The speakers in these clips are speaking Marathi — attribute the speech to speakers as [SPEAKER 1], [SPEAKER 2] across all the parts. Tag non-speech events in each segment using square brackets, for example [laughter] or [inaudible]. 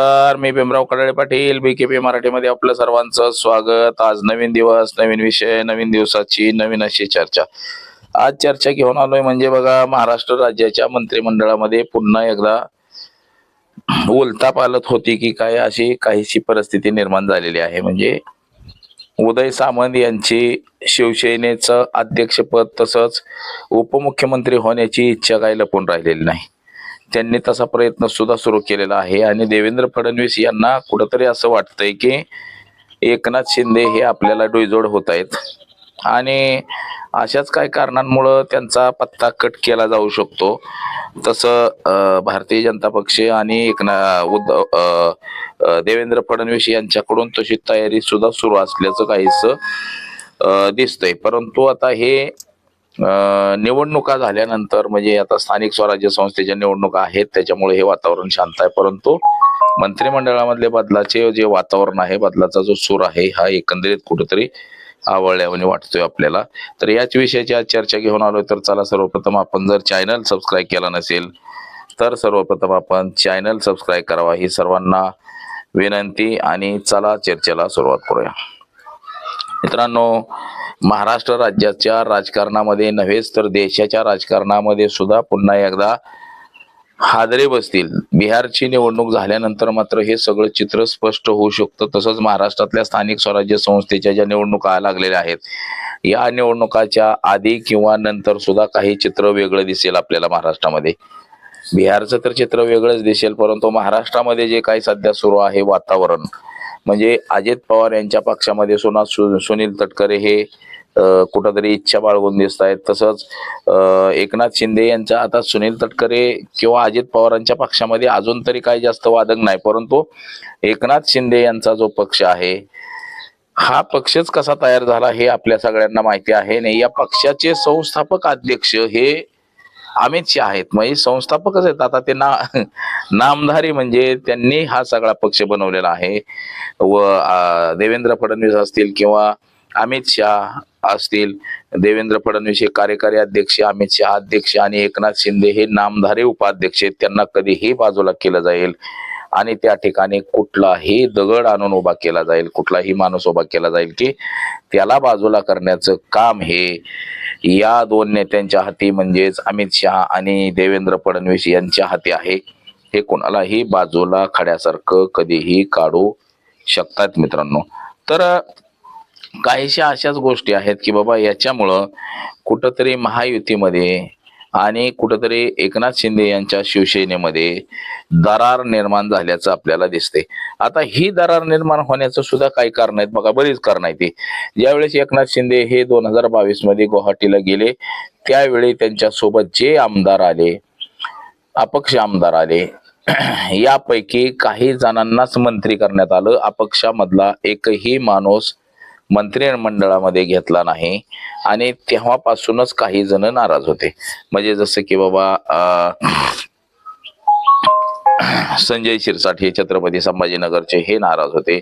[SPEAKER 1] नमस्कार मी Bhimrao Kadale Patil B K P मराठीमध्ये आपलं सर्वांचं स्वागत. आज नवीन दिवस नवीन विषय नवीन दिवसाची नवीन अशी चर्चा. आज चर्चा घेऊन आलोय म्हणजे बघा महाराष्ट्र राज्याच्या मंत्रिमंडळामध्ये पुन्हा एकदा उलता पालत होती की काय अशी काहीशी परिस्थिती निर्माण झालेली आहे. म्हणजे उदय सामंत यांची शिवसेनेचं अध्यक्षपद तसंच उपमुख्यमंत्री होण्याची इच्छा काही लपून राहिलेली नाही. त्यांनी तसा प्रयत्न सुद्धा सुरू केलेला आहे. आणि देवेंद्र फडणवीस यांना कुठंतरी असं वाटतंय की एकनाथ शिंदे हे आपल्याला डोईजोड होत आहेत आणि अशाच काही कारणांमुळं त्यांचा पत्ता कट केला जाऊ शकतो. तसं भारतीय जनता पक्ष आणि एकना उद्धव देवेंद्र फडणवीस यांच्याकडून तशी तयारी सुद्धा सुरू असल्याचं काहीसं दिसतंय. परंतु आता हे निवडणुका झाल्यानंतर म्हणजे आता स्थानिक स्वराज्य संस्थेच्या निवडणुका आहेत त्याच्यामुळे हे वातावरण शांत आहे. परंतु मंत्रिमंडळामधले बदलाचे जे वातावरण आहे बदलाचा जो सूर आहे हा एकंदरीत कुठेतरी आवडल्याने वाटतोय आपल्याला. तर याच विषयाची आज चर्चा घेऊन आलोय. तर चला सर्वप्रथम आपण जर चॅनल सबस्क्राईब केला नसेल तर सर्वप्रथम आपण चॅनल सबस्क्राईब करावा. ही सर्वांना विनंती आणि चला चर्चेला सुरुवात करूया. मित्रांनो महाराष्ट्र राज्याच्या राजकारणामध्ये नव्हेच तर देशाच्या राजकारणामध्ये सुद्धा पुन्हा एकदा हादरे बसतील. बिहारची निवडणूक झाल्यानंतर मात्र हे सगळं चित्र स्पष्ट होऊ शकतं. तसंच महाराष्ट्रातल्या स्थानिक स्वराज्य संस्थेच्या ज्या निवडणुका लागलेल्या आहेत या निवडणुकाच्या आधी किंवा नंतर सुद्धा काही चित्र वेगळं दिसेल आपल्याला महाराष्ट्रामध्ये. बिहारचं तर चित्र वेगळंच दिसेल परंतु महाराष्ट्रामध्ये जे काही सध्या सुरू आहे वातावरण म्हणजे अजित पवार यांच्या पक्षामध्ये सोना सु सुनील तटकरे हे कुठंतरी इच्छा बाळगून दिसत आहेत तसंच एकनाथ शिंदे यांचा आता सुनील तटकरे किंवा अजित पवारांच्या पक्षामध्ये अजून तरी काही जास्त वादक नाही. परंतु एकनाथ शिंदे यांचा जो पक्ष आहे हा पक्षच कसा तयार झाला हे आपल्या सगळ्यांना माहिती आहे. नाही या पक्षाचे संस्थापक अध्यक्ष हे अमित शहा आहेत म्हणजे संस्थापकच आहेत. आता ते ना नामधारी म्हणजे त्यांनी हा सगळा पक्ष बनवलेला आहे. व देवेंद्र फडणवीस असतील किंवा अमित शहा असतील देवेंद्र फडणवीस हे कार्यकारी अध्यक्ष अमित शहा अध्यक्ष आणि एकनाथ शिंदे हे नामधारी उपाध्यक्ष आहेत. त्यांना कधीही बाजूला केलं जाईल. आणि त्या ठिकाणी कुठलाही दगड आणून उभा केला जाईल कुठलाही माणूस उभा केला जाईल की त्याला बाजूला करण्याचं काम हे या दोन नेत्यांच्या हाती म्हणजेच अमित शहा आणि देवेंद्र फडणवीस यांच्या हाती आहे. हे कोणालाही बाजूला खड्यासारखं कधीही काढू शकतात मित्रांनो. तर काहीशा अशाच गोष्टी आहेत की बाबा याच्यामुळं कुठंतरी महायुतीमध्ये आणि कुठंतरी एकनाथ शिंदे यांच्या शिवसेनेमध्ये दरार निर्माण झाल्याचं आपल्याला दिसते आता ही दरार निर्माण होण्याचं सुद्धा काही कारण आहेत. बघा बरीच कारण आहेत ती ज्यावेळेस एकनाथ शिंदे हे दोन हजार बावीसमध्ये गुवाहाटीला गेले त्यावेळी त्यांच्यासोबत जे आमदार आले अपक्ष आमदार आले यापैकी काही जणांनाच मंत्री करण्यात आलं. अपक्षामधला एकही माणूस मंत्रिमंडळामध्ये घेतला नाही. आणि तेव्हापासूनच काही जण नाराज होते. म्हणजे जसं की बाबा [clears throat] संजय शिरसाट हे छत्रपती संभाजीनगरचे हे नाराज होते.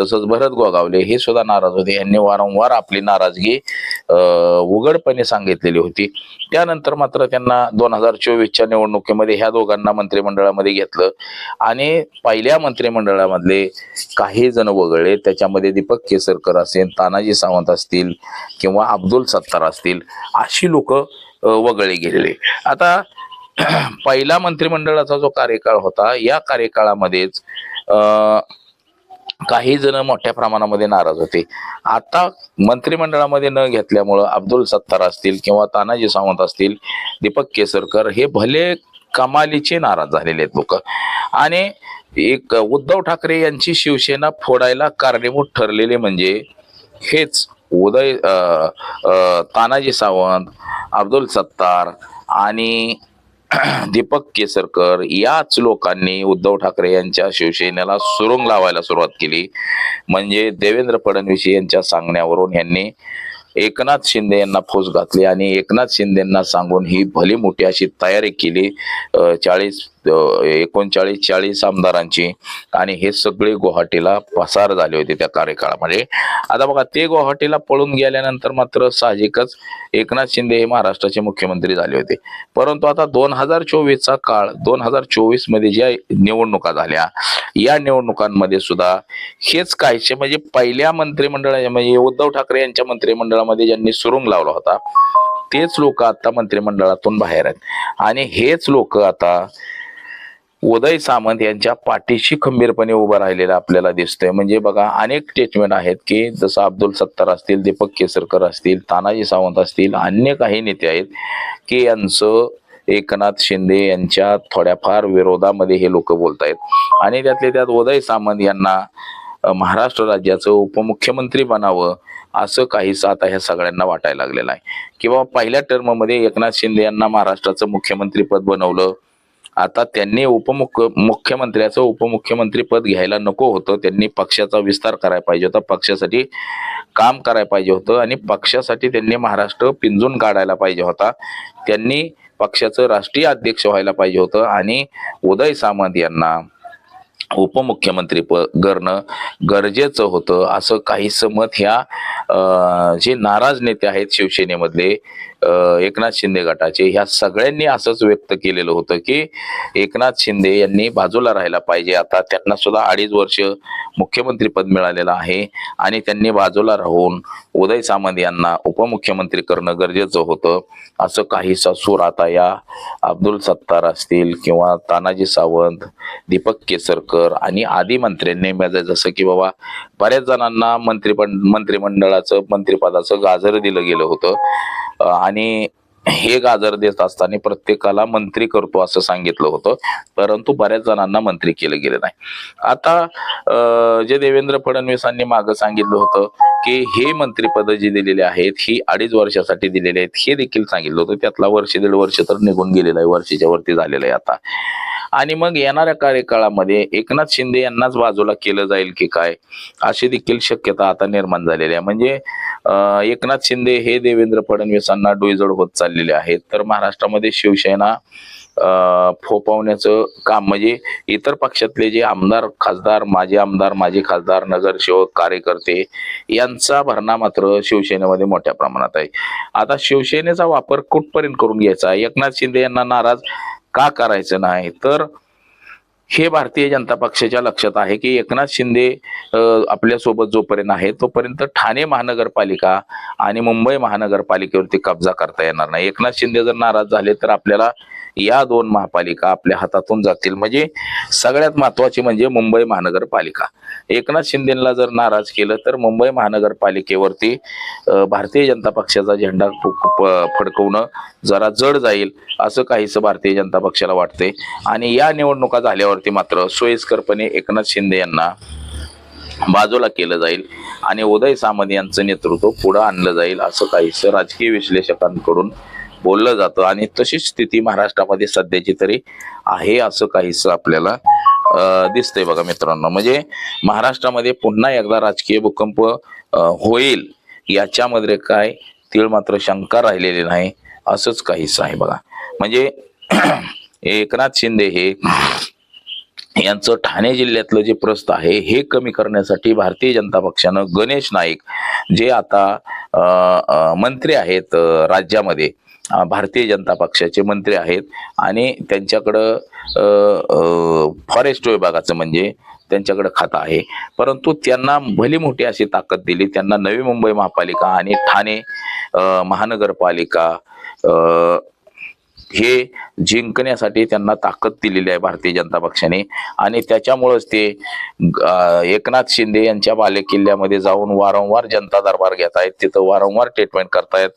[SPEAKER 1] तसंच भरत गोगावले हे सुद्धा नाराज होते. यांनी वारंवार आपली नाराजगी उघडपणे सांगितलेली होती. त्यानंतर मात्र त्यांना दोन हजार चोवीसच्या निवडणुकीमध्ये ह्या दोघांना मंत्रिमंडळामध्ये घेतलं. आणि पहिल्या मंत्रिमंडळामधले काही जण वगळले. त्याच्यामध्ये दीपक केसरकर असेल तानाजी सावंत असतील किंवा अब्दुल सत्तार असतील अशी लोक वगळले गेलेले. आता [clears throat] पहिला मंत्रिमंडळाचा जो कार्यकाळ होता या कार्यकाळामध्येच काही जण मोठ्या प्रमाणामध्ये नाराज होते. आता मंत्रिमंडळामध्ये न घेतल्यामुळं अब्दुल सत्तार असतील किंवा तानाजी सावंत असतील दीपक केसरकर हे भले कमालीचे नाराज झालेले आहेत लोक. आणि एक उद्धव ठाकरे यांची शिवसेना फोडायला कारणीभूत ठरलेले म्हणजे हेच उदय तानाजी सावंत अब्दुल सत्तार आणि [clears throat] दीपक केसरकर याच लोकांनी उद्धव ठाकरे यांच्या शिवसेनेला सुरुंग लावायला सुरुवात केली. म्हणजे देवेंद्र फडणवीस यांच्या सांगण्यावरून यांनी एकनाथ शिंदे यांना फौज घातली आणि एकनाथ शिंदेना सांगून ही भली मोठी अशी तयारी केली. चाळीस एकोणचाळीस चाळीस आमदारांची आणि हे सगळे गुवाहाटीला पसार झाले होते त्या कार्यकाळामध्ये. आता बघा ते गुवाहाटीला पळून गेल्यानंतर मात्र साहजिकच एकनाथ शिंदे हे महाराष्ट्राचे मुख्यमंत्री झाले होते. परंतु आता दोन हजार चोवीसचा काळ दोन हजार चोवीसमध्ये ज्या निवडणुका झाल्या या निवडणुकांमध्ये सुद्धा हेच काहीसे म्हणजे पहिल्या मंत्रिमंडळाच्या म्हणजे उद्धव ठाकरे यांच्या मंत्रिमंडळामध्ये ज्यांनी सुरुंग लावला होता तेच लोक आता मंत्रिमंडळातून बाहेर आहेत. आणि हेच लोक आता उदय सामंत यांच्या पाठीशी खंबीरपणे उभं राहिलेलं आपल्याला दिसतंय. म्हणजे बघा अनेक स्टेटमेंट आहेत की जसं अब्दुल सत्तार असतील दीपक केसरकर असतील तानाजी सावंत असतील अन्य काही नेते आहेत की यांचं एकनाथ शिंदे यांच्या थोड्याफार विरोधामध्ये हे लोक बोलतायत. आणि त्यातले त्यात उदय सामंत यांना महाराष्ट्र राज्याचं उपमुख्यमंत्री बनावं असं काहीसं आता ह्या सगळ्यांना वाटायला लागलेलं आहे. किंवा पहिल्या टर्ममध्ये एकनाथ शिंदे यांना महाराष्ट्राचं मुख्यमंत्री पद बनवलं आता त्यांनी उपमुख्य मुख्यमंत्र्याचं उपमुख्यमंत्री पद घ्यायला नको होतं. त्यांनी पक्षाचा विस्तार करायला पाहिजे होता. पक्षासाठी काम करायला पाहिजे होतं आणि पक्षासाठी त्यांनी महाराष्ट्र पिंजून काढायला पाहिजे होता. त्यांनी पक्षाचं राष्ट्रीय अध्यक्ष व्हायला पाहिजे होतं आणि उदय सामंत यांना उपमुख्यमंत्री प करणं गरजेचं होतं. असं काहीसं मत ह्या जे नाराज नेते आहेत शिवसेनेमधले एकनाथ शिंदे गटाचे ह्या सगळ्यांनी असंच व्यक्त केलेलं होतं की एकनाथ शिंदे यांनी बाजूला राहायला पाहिजे. आता त्यांना सुद्धा अडीच वर्ष मुख्यमंत्री पद मिळालेलं आहे आणि त्यांनी बाजूला राहून उदय सामंत यांना उपमुख्यमंत्री करणं गरजेचं होतं. असं काही सूर आता या अब्दुल सत्तार असतील किंवा तानाजी सावंत दीपक केसरकर आणि आदी मंत्र्यांनी म्हणजे जसं की बाबा बऱ्याच जणांना मंत्रिपं मंत्रिमंडळाचं मंत्रिपदाचं गाजर दिलं गेलं होतं. आणि हे गाजर देत असताना प्रत्येकाला मंत्री करतो असं सांगितलं होतं. परंतु बऱ्याच जणांना मंत्री केलं गेलं नाही. आता जे देवेंद्र फडणवीसांनी मागं सांगितलं होतं की हे मंत्रीपद जी दिलेली आहेत ही अडीच वर्षासाठी दिलेली आहेत हे देखील सांगितलं होतं. त्यातला वर्ष दीड वर्ष तर निघून गेलेलं आहे वर्षाच्या वरती झालेलं आहे आता. आणि मग येणाऱ्या कार्यकाळामध्ये एकनाथ शिंदे यांनाच बाजूला केलं जाईल की काय? अशी देखील शक्यता आता निर्माण झालेली आहे. म्हणजे एकनाथ शिंदे हे देवेंद्र फडणवीसांना डोईजड होत चाललेले आहेत. तर महाराष्ट्रामध्ये शिवसेना फोपावण्याचं काम म्हणजे इतर पक्षातले जे आमदार खासदार माजी आमदार माजी खासदार नगरसेवक कार्यकर्ते यांचा भरणा मात्र शिवसेनेमध्ये मोठ्या प्रमाणात आहे. आता शिवसेनेचा वापर कुठपर्यंत करून घ्यायचा? एकनाथ शिंदे यांना नाराज का करायचं नाही? तर हे भारतीय जनता पक्षाच्या लक्षात आहे की एकनाथ शिंदे आपल्यासोबत जोपर्यंत आहे तोपर्यंत ठाणे महानगरपालिका आणि मुंबई महानगरपालिकेवरती कब्जा करता येणार नाही. एकनाथ शिंदे जर नाराज झाले तर आपल्याला या दोन महापालिका आपल्या हातातून जातील. म्हणजे सगळ्यात महत्वाची म्हणजे मुंबई महानगरपालिका. एकनाथ शिंदेला जर नाराज केलं तर मुंबई महानगरपालिकेवरती भारतीय जनता पक्षाचा झेंडा फडकवणं जरा जड जाईल असं काहीसं भारतीय जनता पक्षाला वाटते आणि या निवडणुका झाल्यावर झाल्यावरती मात्र सोयीस्करपणे एकनाथ शिंदे यांना बाजूला केलं जाईल आणि उदय सामंत यांचं नेतृत्व पुढं आणलं जाईल असं काहीसं राजकीय विश्लेषकांकडून बोललं जातं. आणि तशीच स्थिती महाराष्ट्रामध्ये सध्याची तरी आहे असं काहीसं आपल्याला दिसतंय बघा मित्रांनो. म्हणजे महाराष्ट्रामध्ये पुन्हा एकदा राजकीय भूकंप होईल याच्यामध्ये काय तीळ मात्र शंका राहिलेली नाही असंच काहीसं आहे बघा. म्हणजे [clears throat] एकनाथ शिंदे हे यांचं ठाणे जिल्ह्यातलं जे प्रस्त आहे हे कमी करण्यासाठी भारतीय जनता पक्षानं गणेश नाईक जे आता मंत्री आहेत राज्यामध्ये भारतीय जनता पक्षाचे मंत्री आहेत आणि त्यांच्याकडं फॉरेस्ट विभागाचं म्हणजे त्यांच्याकडे खातं आहे. परंतु त्यांना भली मोठी अशी ताकद दिली त्यांना नवी मुंबई महापालिका आणि ठाणे महानगरपालिका हे जिंकण्यासाठी त्यांना ताकद दिलेली आहे भारतीय जनता पक्षाने. आणि त्याच्यामुळंच ते एकनाथ शिंदे यांच्या बालेकिल्ल्यामध्ये जाऊन वारंवार जनता दरबार घेत आहेत. तिथं वारंवार स्टेटमेंट करतायत.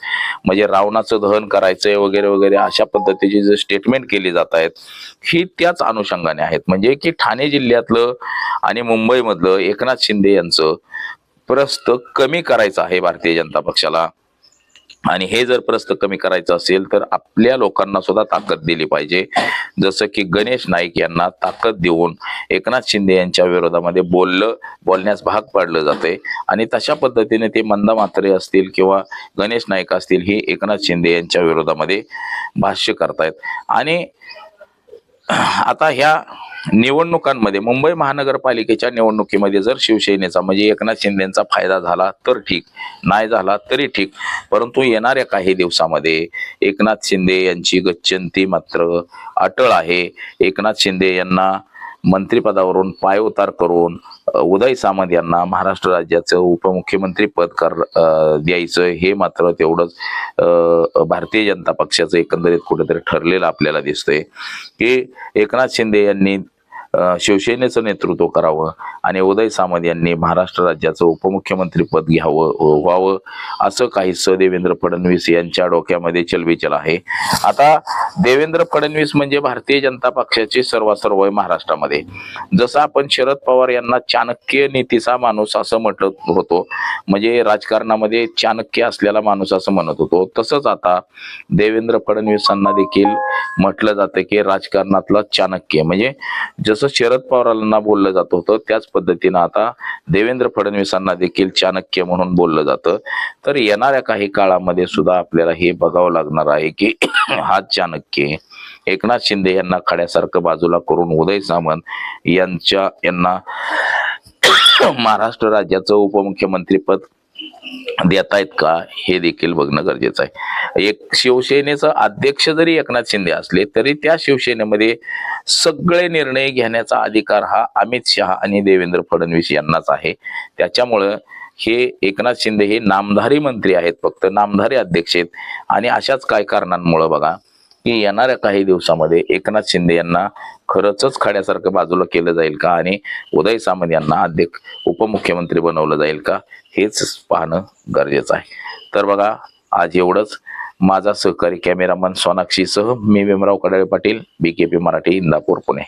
[SPEAKER 1] म्हणजे रावणाचं दहन करायचंय वगैरे वगैरे अशा पद्धतीची जे स्टेटमेंट केली जात आहेत ही त्याच अनुषंगाने आहेत. म्हणजे की ठाणे जिल्ह्यातलं आणि मुंबईमधलं एकनाथ शिंदे यांचं प्रस्त कमी करायचं आहे भारतीय जनता पक्षाला. आणि हे जर प्रस्त कमी करायचं असेल तर आपल्या लोकांना सुद्धा ताकद दिली पाहिजे. जसं की गणेश नाईक यांना ताकद देऊन एकनाथ शिंदे यांच्या विरोधामध्ये बोललं बोलण्यास भाग पाडलं जाते आणि तशा पद्धतीने ते मंदा म्हात्रे असतील किंवा गणेश नाईक असतील हे एकनाथ शिंदे यांच्या विरोधामध्ये भाष्य करतायत. आणि आता ह्या निवडणुकांमध्ये मुंबई महानगरपालिकेच्या निवडणुकीमध्ये जर शिवसेनेचा म्हणजे एकनाथ शिंदेचा फायदा झाला तर ठीक नाही झाला तरी ठीक. परंतु येणाऱ्या काही दिवसामध्ये एकनाथ शिंदे यांची गच्चंती मात्र अटळ आहे. एकनाथ शिंदे यांना मंत्रिपदावरून पायउतार करून उदय सामंत यांना महाराष्ट्र राज्याचं उपमुख्यमंत्री पद कर द्यायचं हे मात्र तेवढंच भारतीय जनता पक्षाचं एकंदरीत कुठेतरी ठरलेलं आपल्याला दिसतंय. की एकनाथ शिंदे यांनी शिवसेनेचं नेतृत्व करावं आणि उदय सामंत यांनी महाराष्ट्र राज्याचं उपमुख्यमंत्री पद घ्यावं व्हावं असं काही स देवेंद्र फडणवीस यांच्या डोक्यामध्ये चलबिचल आहे. आता देवेंद्र फडणवीस म्हणजे भारतीय जनता पक्षाचे सर्वासर्व आहे महाराष्ट्रामध्ये. जसं आपण शरद पवार यांना चाणक्य नीतीचा माणूस असं म्हटलं होतो म्हणजे राजकारणामध्ये चाणक्य असलेला माणूस असं म्हणत होतो तसंच आता देवेंद्र फडणवीसांना देखील म्हटलं जातं की राजकारणातला चाणक्य म्हणजे जसं शरद पवारांना बोललं जात होतं त्याच पद्धतीनं आता देवेंद्र फडणवीसांना देखील चाणक्य म्हणून बोललं जातं. तर येणाऱ्या काही काळामध्ये सुद्धा आपल्याला हे बघावं लागणार आहे की [clears throat] हा चाणक्य एकनाथ शिंदे यांना खड्यासारखं बाजूला करून उदय सामंत यांच्या यांना [clears throat] महाराष्ट्र राज्याचं उपमुख्यमंत्रीपद देत आहेत का हे देखील बघणं गरजेचं आहे. एक शिवसेनेचं अध्यक्ष जरी एकनाथ शिंदे असले तरी त्या शिवसेनेमध्ये सगळे निर्णय घेण्याचा अधिकार हा अमित शहा आणि देवेंद्र फडणवीस यांनाच आहे. त्याच्यामुळं हे एकनाथ शिंदे हे नामधारी मंत्री आहेत फक्त नामधारी अध्यक्ष आहेत. आणि अशाच काय कारणांमुळं बघा की येणाऱ्या काही दिवसामध्ये एकनाथ शिंदे यांना खरंच खाड्यासारखं बाजूला केलं जाईल का? आणि उदय सामंत यांना अध्यक्ष उपमुख्यमंत्री बनवलं जाईल का? हेच पाहणं गरजेचं आहे. तर बघा आज एवढंच. माझा सहकारी कॅमेरामन सोनाक्षीसह मी भीमराव कडाळे पाटील बीकेपी मराठी इंदापूर पुणे.